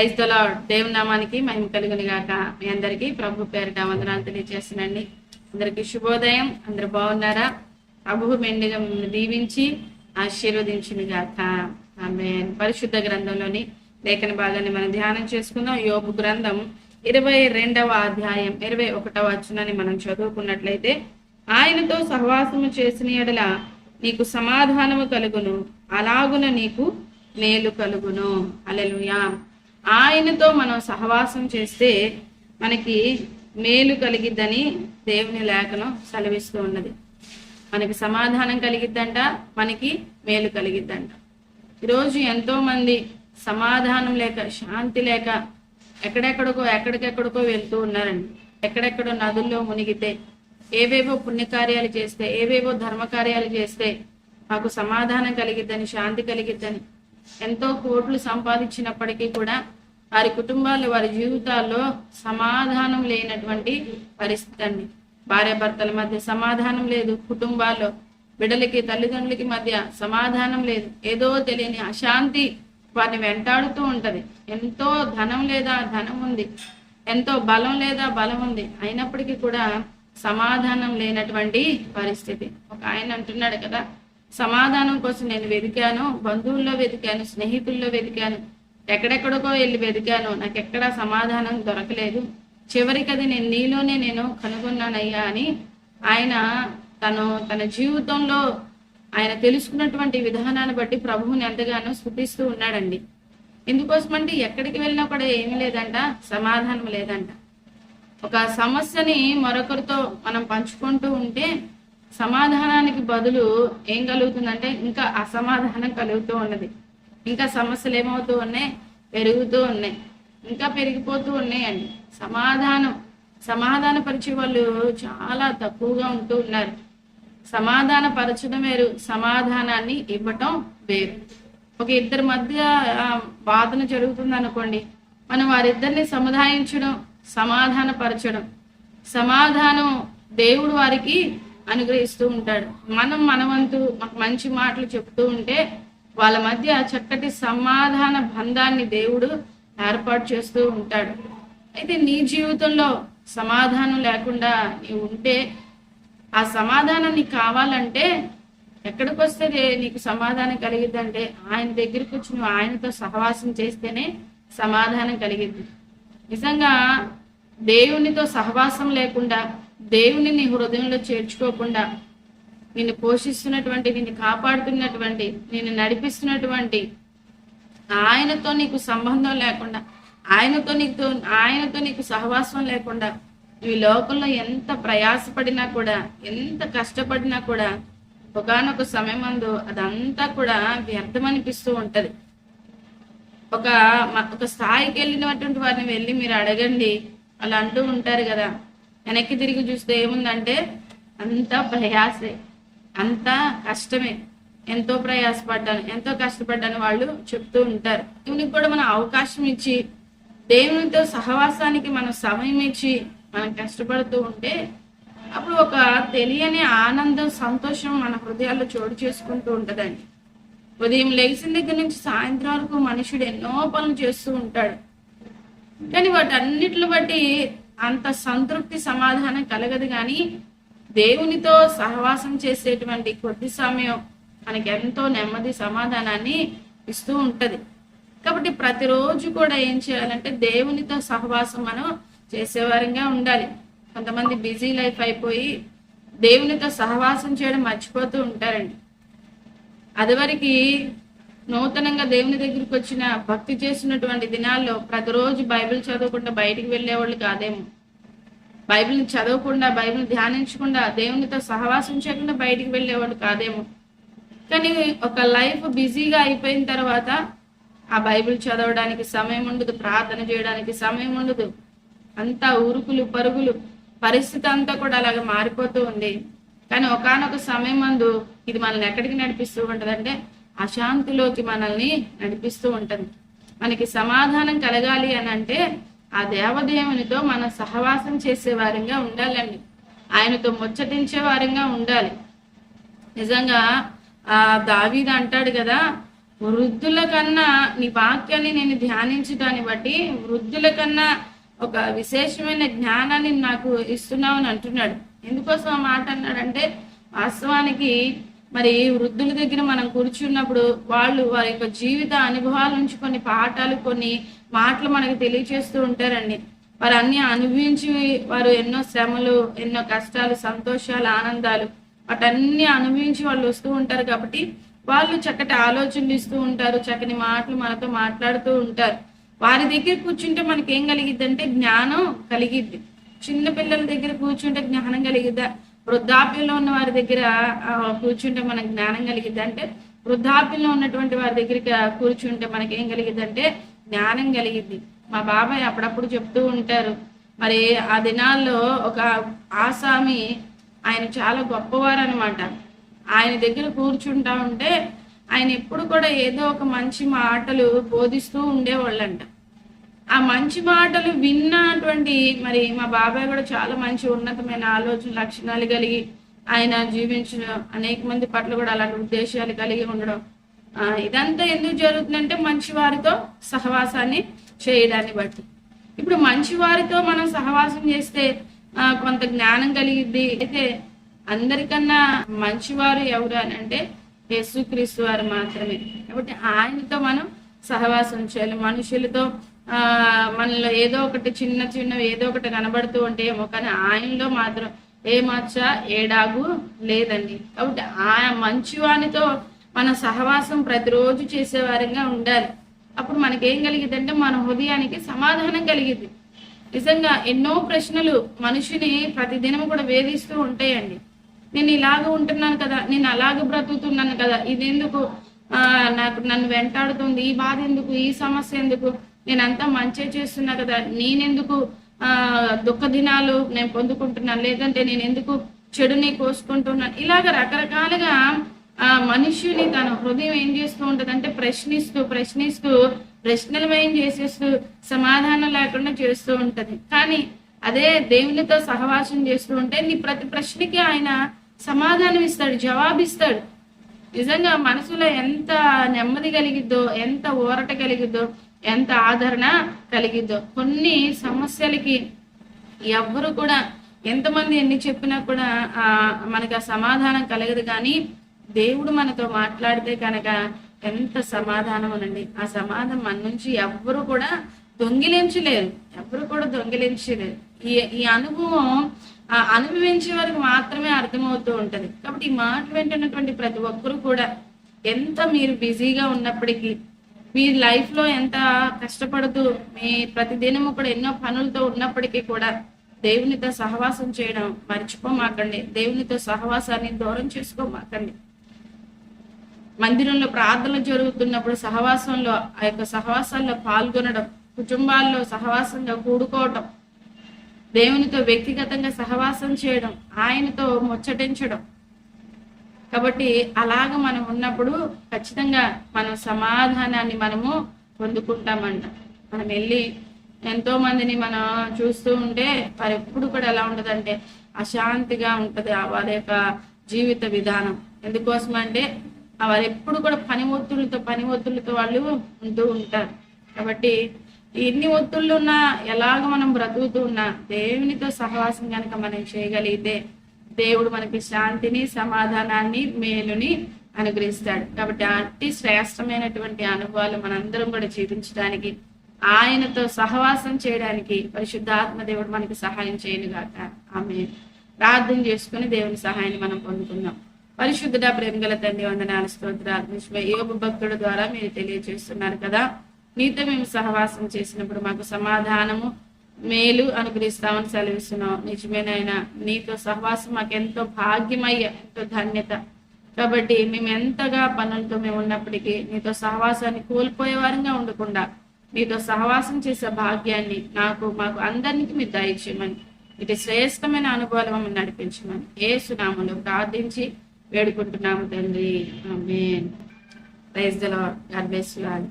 క్రైస్తవుల దేవుని నామానికి మహిమ కలుగుని గాక. మీ అందరికీ ప్రభు పేరిట వందనాలు తెలియజేస్తున్నాండి అందరికీ శుభోదయం. అందరు బాగున్నారా? ప్రభు మెండుగా మిమ్మల్ని దీవించి ఆశీర్వదించును గాక. ఆమె పరిశుద్ధ గ్రంథంలోని లేఖన భాగాన్ని మనం ధ్యానం చేసుకుందాం. యోగు గ్రంథం ఇరవై రెండవ అధ్యాయం ఇరవై ఒకటవ వచనాన్ని మనం చదువుకున్నట్లయితే ఆయనతో సహవాసము చేసిన ఎడల నీకు సమాధానము కలుగును. అలాగున నీకు మేలు కలుగును. అలెలుయా ఆయనతో మనం సహవాసం చేస్తే మనకి మేలు కలిగిద్దని దేవుని లేఖనం సెలవిస్తూ ఉన్నది. మనకి సమాధానం కలిగిద్దంట మనకి మేలు కలిగిద్దంట. ఈరోజు ఎంతో మంది సమాధానం లేక శాంతి లేక ఎక్కడెక్కడికో ఎక్కడికెక్కడికో వెళ్తూ ఉన్నారండి. ఎక్కడెక్కడో నదుల్లో మునిగితే ఏవేవో పుణ్యకార్యాలు చేస్తే ఏవేవో ధర్మకార్యాలు చేస్తే మాకు సమాధానం కలిగిద్దని శాంతి కలిగిద్దని ఎంతో కోట్లు సంపాదించినప్పటికీ కూడా వారి కుటుంబాలు వారి జీవితాల్లో సమాధానం లేనటువంటి పరిస్థితి అండి. భార్యాభర్తల మధ్య సమాధానం లేదు. కుటుంబాల్లో బిడ్డలకి తల్లిదండ్రులకి మధ్య సమాధానం లేదు. ఏదో తెలియని అశాంతి వారిని వెంటాడుతూ ఉంటది. ఎంతో ధనం లేదా ధనం ఉంది. ఎంతో బలం లేదా బలం ఉంది. అయినప్పటికీ కూడా సమాధానం లేనటువంటి పరిస్థితి. ఒక ఆయన అంటున్నాడు కదా సమాధానం కోసం నేను వెతికాను బంధువుల్లో వెతికాను స్నేహితుల్లో వెతికాను ఎక్కడెక్కడికో వెళ్ళి వెతికాను. నాకు ఎక్కడా సమాధానం దొరకలేదు. చివరికి అది నేను నీలోనే నేను కనుగొన్నానయ్యా అని ఆయన తను తన జీవితంలో ఆయన తెలుసుకున్నటువంటి విధానాన్ని బట్టి ప్రభువుని ఎంతగానో స్థుతిస్తూ ఉన్నాడండి. ఎందుకోసమంటే ఎక్కడికి వెళ్ళినా కూడా ఏమీ లేదంట సమాధానం లేదంట. ఒక సమస్యని మరొకరితో మనం పంచుకుంటూ ఉంటే సమాధానానికి బదులు ఏం కలుగుతుందంటే ఇంకా అసమాధానం కలుగుతూ ఉన్నది. ఇంకా సమస్యలు ఏమవుతూ ఉన్నాయి? పెరుగుతూ ఉన్నాయి. ఇంకా పెరిగిపోతూ ఉన్నాయండి సమాధానం సమాధాన పరిచే వాళ్ళు చాలా తక్కువగా ఉంటూ ఉన్నారు. సమాధాన పరచడం వేరు సమాధానాన్ని ఇవ్వటం వేరు. ఒక ఇద్దరి మధ్య వాదన జరుగుతుంది అనుకోండి. మనం వారిద్దరిని సముదాయించడం సమాధాన పరచడం. సమాధానం దేవుడు వారికి అనుగ్రహిస్తూ ఉంటాడు. మనం మనవంతు మంచి మాటలు చెప్తూ ఉంటే వాళ్ళ మధ్య చక్కటి సమాధాన బంధాన్ని దేవుడు ఏర్పాటు చేస్తూ ఉంటాడు. అయితే నీ జీవితంలో సమాధానం లేకుండా నీవు ఉంటే ఆ సమాధానం నీకు కావాలంటే ఎక్కడికి వస్తే నీకు సమాధానం కలిగిద్దంటే ఆయన దగ్గరికి వచ్చి నువ్వు ఆయనతో సహవాసం చేస్తేనే సమాధానం కలిగిద్ది. నిజంగా దేవునితో సహవాసం లేకుండా దేవుని నీ హృదయంలో చేర్చుకోకుండా నిన్ను పోషిస్తున్నటువంటి నిన్ను కాపాడుతున్నటువంటి నిన్ను నడిపిస్తున్నటువంటి ఆయనతో నీకు సంబంధం లేకుండా ఆయనతో నీతో ఆయనతో నీకు సహవాసం లేకుండా నువ్వు ఈ లోకంలో ఎంత ప్రయాసపడినా కూడా ఎంత కష్టపడినా కూడా ఒకనొక సమయం అందు అదంతా కూడా వ్యర్థమనిపిస్తూ ఉంటుంది. ఒక ఒక స్థాయికి వెళ్ళినటువంటి వారిని వెళ్ళి మీరు అడగండి. అలా అంటూ ఉంటారు కదా వెనక్కి తిరిగి చూస్తే ఏముందంటే అంత ప్రయాసే అంత కష్టమే. ఎంతో ప్రయాసపడ్డాను ఎంతో కష్టపడ్డాను వాళ్ళు చెప్తూ ఉంటారు. దేవునికి కూడా మనం అవకాశం ఇచ్చి దేవునితో సహవాసానికి మనం సమయం ఇచ్చి మనం కష్టపడుతూ ఉంటే అప్పుడు ఒక తెలియని ఆనందం సంతోషం మన హృదయాల్లో చోటు చేసుకుంటూ ఉంటదండి. ఉదయం లేచిన దగ్గర నుంచి సాయంత్రం వరకు మనుషుడు ఎన్నో పనులు చేస్తూ ఉంటాడు. కానీ వాటన్నిటిని బట్టి అంత సంతృప్తి సమాధానం కలగదు కానీ దేవునితో సహవాసం చేసేటువంటి కొద్ది సమయం మనకి ఎంతో నెమ్మది సమాధానాన్ని ఇస్తూ ఉంటది. కాబట్టి ప్రతిరోజు కూడా ఏం చేయాలంటే దేవునితో సహవాసం మనం చేసేవారంగా ఉండాలి. కొంతమంది బిజీ లైఫ్ అయిపోయి దేవునితో సహవాసం చేయడం మర్చిపోతూ ఉంటారండి. అదివరకు నూతనంగా దేవుని దగ్గరికి వచ్చిన భక్తి చేసినటువంటి దినాల్లో ప్రతిరోజు బైబిల్ చదవకుండా బయటికి వెళ్ళేవాళ్ళు కాదేమో. బైబిల్ని చదవకుండా బైబిల్ ధ్యానించకుండా దేవునితో సహవాసం చేయకుండా బయటికి వెళ్ళేవాళ్ళు కాదేమో. కానీ ఒక లైఫ్ బిజీగా అయిపోయిన తర్వాత ఆ బైబిల్ చదవడానికి సమయం ఉండదు ప్రార్థన చేయడానికి సమయం ఉండదు. అంతా ఉరుకులు పరుగులు పరిస్థితి అంతా కూడా అలాగే మారిపోతూ ఉంది. కానీ ఒకానొక సమయం మందు ఇది మనల్ని ఎక్కడికి నడిపిస్తూ ఉంటుందంటే అశాంతిలోకి మనల్ని నడిపిస్తూ ఉంటుంది. మనకి సమాధానం కలగాలి అని అంటే ఆ దేవదేవునితో మన సహవాసం చేసే వారంగా ఉండాలండి. ఆయనతో ముచ్చటించే వారంగా ఉండాలి. నిజంగా ఆ దావీద అంటాడు కదా వృద్ధుల కన్నా నీ వాక్యాన్ని నేను ధ్యానించడాన్ని బట్టి వృద్ధుల కన్నా ఒక విశేషమైన జ్ఞానాన్ని నాకు ఇస్తున్నావు అని అంటున్నాడు. ఎందుకోసం ఆ మాట అన్నాడంటే వాస్తవానికి మరి వృద్ధుల దగ్గర మనం కూర్చున్నప్పుడు వాళ్ళు వారి యొక్క జీవిత అనుభవాల నుంచి కొన్ని పాఠాలు కొన్ని మాటలు మనకు తెలియచేస్తూ ఉంటారండి. వారు అన్ని అనుభవించి వారు ఎన్నో శ్రమలు ఎన్నో కష్టాలు సంతోషాలు ఆనందాలు వాటన్ని అనుభవించి వాళ్ళు వస్తూ ఉంటారు కాబట్టి వాళ్ళు చక్కటి ఆలోచనలు ఇస్తూ ఉంటారు చక్కని మాటలు మనతో మాట్లాడుతూ ఉంటారు. వారి దగ్గర కూర్చుంటే మనకి ఏం కలిగిద్ది అంటే జ్ఞానం కలిగిద్ది. చిన్న పిల్లల దగ్గర కూర్చుంటే జ్ఞానం కలిగిద్దా? వృద్ధాప్యంలో ఉన్న వారి దగ్గర కూర్చుంటే మనకు జ్ఞానం కలిగిద్ది. అంటే వృద్ధాప్యంలో ఉన్నటువంటి వారి దగ్గరికి కూర్చుంటే మనకి ఏం కలిగిద్ది అంటే జ్ఞానం కలిగిద్ది. మా బాబాయ్ అప్పుడప్పుడు చెప్తూ ఉంటారు మరి ఆ దినాల్లో ఒక ఆసామి ఆయన చాలా గొప్పవారు అనమాట ఆయన దగ్గర కూర్చుంటా ఉంటే ఆయన ఎప్పుడు కూడా ఏదో ఒక మంచి మాటలు బోధిస్తూ ఉండేవాళ్ళంట. ఆ మంచి మాటలు విన్నటువంటి మరి మా బాబాయ్ కూడా చాలా మంచి ఉన్నతమైన ఆలోచన లక్షణాలు కలిగి ఆయన జీవించడం అనేక మంది పట్ల కూడా అలాంటి ఉద్దేశాలు కలిగి ఉండడం. ఆ, ఇదంతా ఎందుకు జరుగుతుందంటే మంచి వారితో సహవాసాన్ని చేయడాన్ని బట్టి. ఇప్పుడు మంచి వారితో మనం సహవాసం చేస్తే ఆ, కొంత జ్ఞానం కలిగిద్ది. అయితే అందరికన్నా మంచివారు ఎవరు అని అంటే యేసుక్రీస్తు వారు మాత్రమే. కాబట్టి ఆయనతో మనం సహవాసం చేయాలి. మనుషులతో మనలో ఏదో ఒకటి చిన్న చిన్న ఏదో ఒకటి కనబడుతూ ఉంటే ఏమో కానీ ఆయనలో మాత్రం ఏ మచ్చ ఏడాగు లేదండి. కాబట్టి ఆ మంచివానితో మన సహవాసం ప్రతిరోజు చేసేవారంగా ఉండాలి. అప్పుడు మనకేం కలిగిద్దంటే మన హృదయానికి సమాధానం కలిగింది నిజంగా ఎన్నో ప్రశ్నలు మనిషిని ప్రతిదినం కూడా వేధిస్తూ ఉంటాయండి. నేను ఇలాగ ఉంటున్నాను కదా నేను అలాగ బ్రతుకుతున్నాను కదా ఇది ఎందుకు ఆ, నాకు నన్ను వెంటాడుతుంది ఈ బాధ ఎందుకు ఈ సమస్య ఎందుకు? నేను అంతా మంచి చేస్తున్నా కదా. నేనెందుకు ఆ దుఃఖ దినాలు నేను పొందుకుంటున్నాను లేదంటే నేను ఎందుకు చెడుని కోసుకుంటున్నాను ఇలాగ రకరకాలుగా ఆ మనుష్యుని తన హృదయం ఏం చేస్తూ ఉంటది అంటే ప్రశ్నిస్తూ ప్రశ్నిస్తూ ప్రశ్నలమయం చేసేస్తూ సమాధానం లేకుండా చేస్తూ ఉంటది. కానీ అదే దేవునితో సహవాసం చేస్తూ ఉంటే నీ ప్రతి ప్రశ్నకి ఆయన సమాధానం ఇస్తాడు జవాబిస్తాడు. నిజంగా మనసులో ఎంత నెమ్మది కలిగిద్దో ఎంత ఊరట కలిగిద్దో ఎంత ఆదరణ కలిగిద్దో. కొన్ని సమస్యలకి ఎవ్వరు కూడా ఎంతమంది ఎన్ని చెప్పినా కూడా ఆ మనకు ఆ సమాధానం కలగదు కానీ దేవుడు మనతో మాట్లాడితే కనుక ఎంత సమాధానం అనండి ఆ సమాధానం మన నుంచి ఎవ్వరు కూడా దొంగిలించలేరు. ఎవ్వరు కూడా దొంగిలించలేరు. ఈ ఈ అనుభవం ఆ అనుభవించే వారికి మాత్రమే అర్థమవుతూ ఉంటది. కాబట్టి ఈ మాటలు వింటున్నటువంటి ప్రతి ఒక్కరు కూడా ఎంత మీరు బిజీగా ఉన్నప్పటికీ మీ లైఫ్లో ఎంత కష్టపడుతూ మీ ప్రతిదినం కూడా ఎన్నో పనులతో ఉన్నప్పటికీ కూడా దేవునితో సహవాసం చేయడం మర్చిపోమాకండి. దేవునితో సహవాసాన్ని దూరం చేసుకోమాకండి. మందిరంలో ప్రార్థనలు జరుగుతున్నప్పుడు సహవాసంలో ఆ యొక్క సహవాసాల్లో పాల్గొనడం కుటుంబాల్లో సహవాసంగా కూడుకోవటం దేవునితో వ్యక్తిగతంగా సహవాసం చేయడం ఆయనతో ముచ్చటించడం కాబట్టి అలాగ మనం ఉన్నప్పుడు ఖచ్చితంగా మనం సమాధానాన్ని మనము పొందుకుంటామంట. మనం వెళ్ళి ఎంతో మందిని మనం చూస్తూ ఉంటే వారు ఎప్పుడు కూడా ఎలా ఉంటదంటే అశాంతిగా ఉంటది వారి యొక్క జీవిత విధానం. ఎందుకోసం అంటే వారు ఎప్పుడు కూడా పని ఒత్తులతో పని ఒత్తులతో వాళ్ళు ఉంటూ ఉంటారు. కాబట్టి ఎన్ని ఒత్తుళ్ళు ఉన్నా ఎలాగ మనం బ్రతుకుతూ ఉన్నా దేవునితో సహవాసం కనుక మనం చేయగలిగితే దేవుడు మనకి శాంతిని సమాధానాన్ని మేలుని అనుగ్రహిస్తాడు. కాబట్టి అతి శ్రేష్టమైనటువంటి అనుభవాలు మనందరం కూడా జీవించడానికి ఆయనతో సహవాసం చేయడానికి పరిశుద్ధాత్మ దేవుడు మనకి సహాయం చేయనుగాక. ఆమె ప్రార్థన చేసుకుని దేవుని సహాయాన్ని మనం పొందుకుందాం. పరిశుద్ధుడ ప్రేమగల తండ్రి వందనాల స్తోత్రాలు. యోగ భక్తుడు ద్వారా మీరు తెలియజేస్తున్నారు కదా. నీతో మేము సహవాసం చేసినప్పుడు మాకు సమాధానము మేలు అనుగ్రహిస్తామని సెలవిస్తున్నాం. నిజమేనైనా నీతో సహవాసం మాకు ఎంతో భాగ్యమయ్య ఎంతో ధన్యత. కాబట్టి మేము ఎంతగా పనులతో మేము ఉన్నప్పటికీ నీతో సహవాసాన్ని కోల్పోయే వారంగా ఉండకుండా నీతో సహవాసం చేసే భాగ్యాన్ని నాకు మాకు అందరికీ మీరు దయచేయమని ఇటు శ్రేష్టమైన అనుభవాలు మమ్మల్ని నడిపించమని ఏ సునాములు ప్రార్థించి వేడుకుంటున్నాము తండ్రి. ఆమేన్. Praise the God